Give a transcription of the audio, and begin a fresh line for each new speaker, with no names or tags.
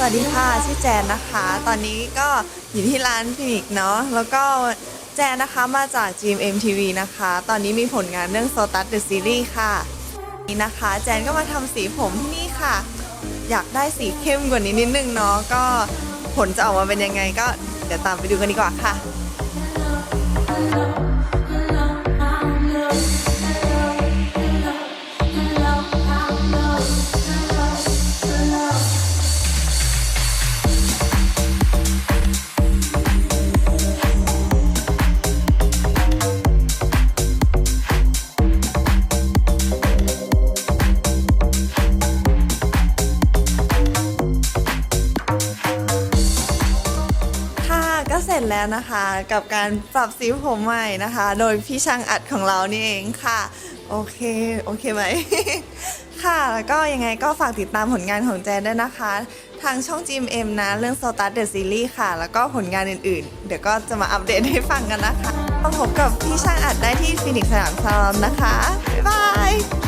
สวัสดีค่ะ ชื่อแจนนะคะ ตอนนี้ก็อยู่ที่ร้านฟินิกเนาะแล้วก็แจนนะคะมาจาก GMM TV นะคะ ตอนนี้มีผลงานเรื่อง s o t u s The Series ค่ะ นี่นะคะ แจนก็มาทำสีผมที่นี่ค่ะ อยากได้สีเข้มกว่านี้นิดนึงเนาะก็ผลจะออกมาเป็นยังไงก็เดี๋ยวตามไปดูกันดีกว่าค่ะ เสร็จแล้วนะคะกับการปรับสีผมใหม่นะคะ โดยพี่ช่างอัดของเรานี่เองค่ะ โอเคโอเคไหม ค่ะแล้วก็ยังไงก็ฝากติดตามผลงานของแจนด้วยนะคะ ทางช่อง GMM นะ เรื่อง s t u s The Series ค่ะ แล้วก็ผลงานอื่นๆ เดี๋ยวก็จะมาอัปเดตให้ฟังกันนะคะมาพบกับพี่ช่างอัดได้ที่ฟินิกสยามซาลอนนะคะ บ๊ายบาย